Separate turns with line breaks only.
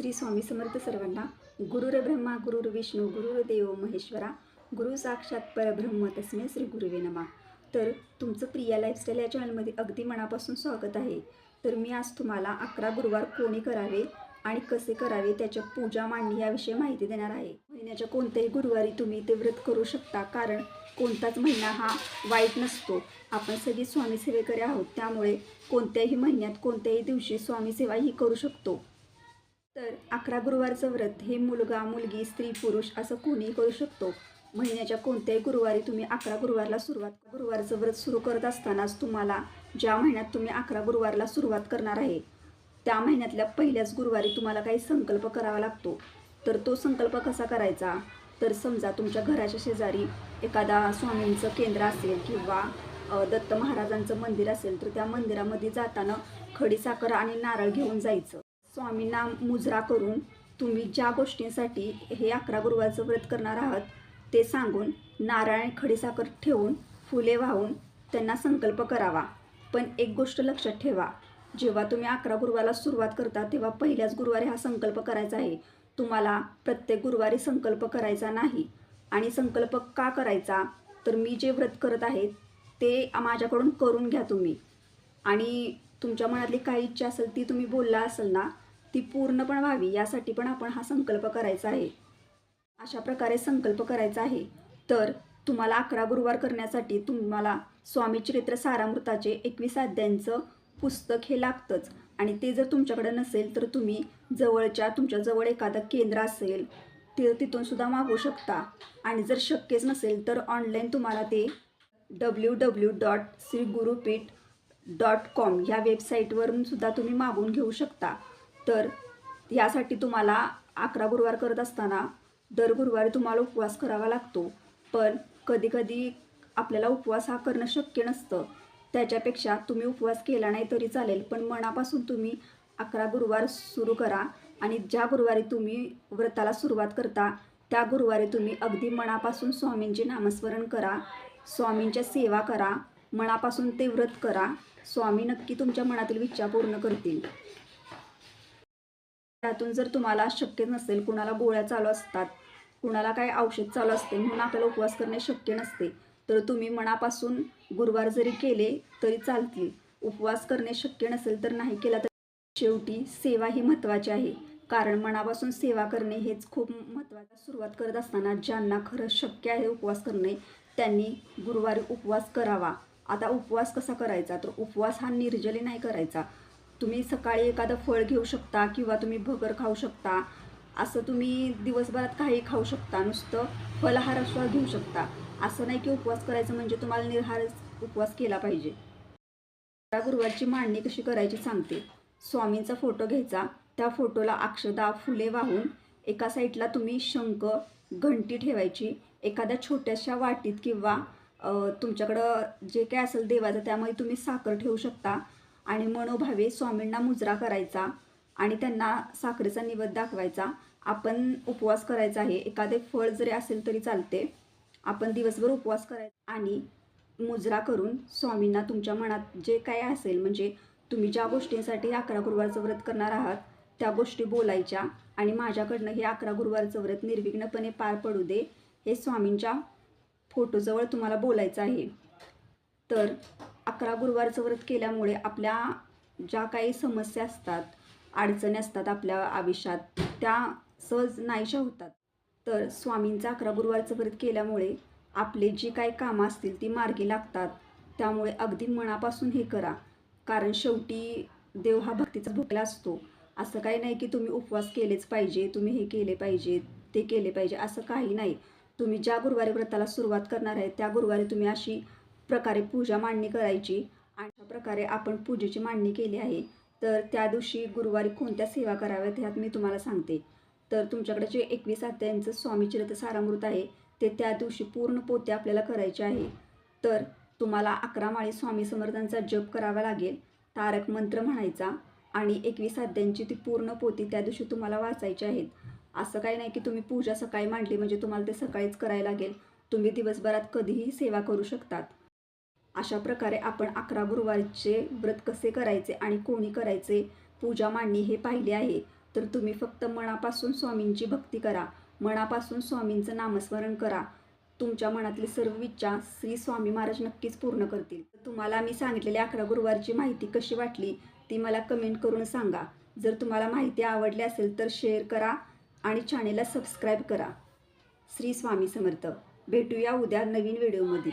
श्री स्वामी समर्थ सर्वांना गुरुर ब्रह्मा गुरुर विष्णू गुरुर देव महेश्वरा गुरु साक्षात परब्रह्म तस्मे श्री गुरुवे नमा. तर तुमचं प्रिया लाईफस्टाईल या चॅनलमध्ये अगदी मनापासून स्वागत आहे. तर मी आज तुम्हाला अकरा गुरुवार कोणी करावे आणि कसे करावे त्याच्या पूजा मांडणी याविषयी माहिती देणार आहे. महिन्याच्या कोणत्याही गुरुवारी तुम्ही ते व्रत करू शकता कारण कोणताच महिना हा वाईट नसतो. आपण सगळी स्वामी सेवेकरी आहोत त्यामुळे कोणत्याही महिन्यात कोणत्याही दिवशी स्वामी सेवा ही करू शकतो. अकरा गुरुवारचं व्रत हे मुलगा मुलगी स्त्री पुरुष असं कोणीही करू शकतो. महिन्याच्या कोणत्याही गुरुवारी तुम्ही अकरा गुरुवारला सुरुवात गुरुवारचं व्रत सुरू करत असतानाच तुम्हाला ज्या महिन्यात तुम्ही अकरा गुरुवारला सुरुवात करणार आहे त्या महिन्यातल्या पहिल्याच गुरुवारी तुम्हाला काही संकल्प करावा लागतो. तर तो संकल्प कसा करायचा? तर समजा तुमच्या घराच्या शेजारी एखादा स्वामींचं केंद्र असेल किंवा दत्त महाराजांचं मंदिर असेल तर त्या मंदिरामध्ये जाताना खडीसाखर आणि नारळ घेऊन जायचं. स्वामींना मुजरा करून तुम्ही ज्या गोष्टींसाठी हे अकरा गुरुवारचं व्रत करणार आहात ते सांगून नारळ खडीसाखर ठेवून फुले वाहून त्यांना संकल्प करावा. पण एक गोष्ट लक्षात ठेवा जेव्हा तुम्ही अकरा गुरुवारला सुरुवात करता तेव्हा पहिल्याच गुरुवारी हा संकल्प करायचा आहे. तुम्हाला प्रत्येक गुरुवारी संकल्प करायचा नाही. आणि संकल्प का करायचा? तर मी जे व्रत करत आहे ते माझ्याकडून करून घ्या तुम्ही. आणि तुमच्या मनातली काही इच्छा असेल ती तुम्ही बोलला असेल ना ती पूर्ण पण व्हावी यासाठी पण आपण हा संकल्प करायचा आहे. अशा प्रकारे संकल्प करायचा आहे. तर तुम्हाला अकरा गुरुवार करण्यासाठी तुम्हाला स्वामी चरित्र सारामृताचे एकवीस अध्यायांचं पुस्तक हे लागतंच. आणि ते जर तुमच्याकडे नसेल तर तुम्ही जवळच्या तुमच्याजवळ एखादं केंद्र असेल ते तिथून सुद्धा मागवू शकता. आणि जर शक्यच नसेल तर ऑनलाईन तुम्हाला ते W W dot Shri Gurupeeth dot com ह्या वेबसाईटवरून सुद्धा तुम्ही मागवून घेऊ शकता. तर यासाठी तुम्हाला अकरा गुरुवार करत असताना दर गुरुवारी तुम्हाला उपवास करावा लागतो. पण कधीकधी आपल्याला उपवास हा करणं शक्य नसतं. त्याच्यापेक्षा तुम्ही उपवास केला नाही तरी चालेल पण मनापासून तुम्ही अकरा गुरुवार सुरू करा आणि ज्या गुरुवारी तुम्ही व्रताला सुरुवात करता त्या गुरुवारी तुम्ही अगदी मनापासून स्वामींचे नामस्मरण करा स्वामींच्या सेवा करा मनापासून ते व्रत करा. स्वामी नक्की तुमच्या मनातील इच्छा पूर्ण करतील. त्यातून जर तुम्हाला शक्य नसेल कुणाला गोळ्या चालू असतात कुणाला काय औषध चालू असते म्हणून आपल्याला उपवास करणे शक्य नसते. तर तुम्ही मनापासून गुरुवार जरी केले तरी चालतील. उपवास करणे शक्य नसेल तर नाही केला तर शेवटी सेवा ही महत्त्वाची आहे. कारण मनापासून सेवा करणे हेच खूप महत्त्वाचं सुरुवात करत असताना ज्यांना खरं शक्य आहे उपवास करणे त्यांनी गुरुवारी उपवास करावा. आता उपवास कसा करायचा? तर उपवास हा निर्जली नाही करायचा. तुम्ही सकाळी एखादं फळ घेऊ शकता किंवा तुम्ही भगर खाऊ शकता. असं तुम्ही दिवसभरात काही खाऊ शकता. नुसतं फलाहार असं घेऊ शकता. असं नाही की उपवास करायचं म्हणजे तुम्हाला निर्हारच उपवास केला पाहिजे. गुरुवारची मांडणी कशी करायची सांगते. स्वामींचा फोटो घ्यायचा. त्या फोटोला अक्षदा फुले वाहून एका साईडला तुम्ही शंख घंटी ठेवायची. एखाद्या छोट्याशा वाटीत किंवा तुमच्याकडं जे काय असेल देवाचं त्यामध्ये तुम्ही साखर ठेवू शकता. आणि मनोभावे स्वामींना मुजरा करायचा आणि त्यांना साखरेचा निवद दाखवायचा. आपण उपवास करायचा आहे. एखादे फळ जरी असेल तरी चालते. आपण दिवसभर उपवास करायचा आणि मुजरा करून स्वामींना तुमच्या मनात जे काय असेल म्हणजे तुम्ही ज्या गोष्टींसाठी अकरा गुरुवारचं व्रत करणार आहात त्या गोष्टी बोलायच्या आणि माझ्याकडनं हे अकरा गुरुवारचं व्रत निर्विघ्नपणे पार पडू दे हे स्वामींच्या फोटोजवळ तुम्हाला बोलायचं आहे. तर अकरा गुरुवारचं व्रत केल्यामुळे आपल्या ज्या काही समस्या असतात अडचणी असतात आपल्या आयुष्यात त्या सहज नाहीशा होतात. तर स्वामींचं अकरा गुरुवारचं व्रत केल्यामुळे आपले जी काही कामं असतील ती मार्गी लागतात. त्यामुळे अगदी मनापासून हे करा. कारण शेवटी देव हा भक्तीचा भुकला असतो. असं काही नाही की तुम्ही उपवास केलेच पाहिजे तुम्ही हे केले पाहिजे ते केले पाहिजे असं काही नाही. तुम्ही ज्या गुरुवारी व्रताला सुरुवात करणार आहे त्या गुरुवारी तुम्ही अशी प्रकारे पूजा मांडणी करायची अशा प्रकारे आपण पूजेची मांडणी केली आहे तर त्या दिवशी गुरुवारी कोणत्या सेवा कराव्यात ह्यात मी तुम्हाला सांगते. तर तुमच्याकडे जे एकवीस अध्यायांचं स्वामीचरित्र सारामृत आहे ते त्या दिवशी पूर्ण पोते आपल्याला करायचे आहे. तर तुम्हाला अकरा माळी स्वामी समर्थांचा जप करावा लागेल तारक मंत्र म्हणायचा आणि एकवीस अध्यायांची ती पूर्ण पोती त्या दिवशी तुम्हाला वाचायची आहेत. असं काही नाही की तुम्ही पूजा सकाळी मांडली म्हणजे तुम्हाला ते सकाळीच करायला लागेल. तुम्ही दिवसभरात कधीही सेवा करू शकतात. अशा प्रकारे आपण अकरा गुरुवारचे व्रत कसे करायचे आणि कोणी करायचे पूजा मांडणी हे पाहिले आहे. तर तुम्ही फक्त मनापासून स्वामींची भक्ती करा. मनापासून स्वामींचं नामस्मरण करा. तुमच्या मनातली सर्व इच्छा श्री स्वामी महाराज नक्कीच पूर्ण करतील. तुम्हाला मी सांगितलेली अकरा गुरुवारची माहिती कशी वाटली ती मला कमेंट करून सांगा. जर तुम्हाला माहिती आवडली असेल तर शेअर करा आणि चॅनेलला सबस्क्राईब करा. श्री स्वामी समर्थ. भेटूया उद्या नवीन व्हिडिओमध्ये.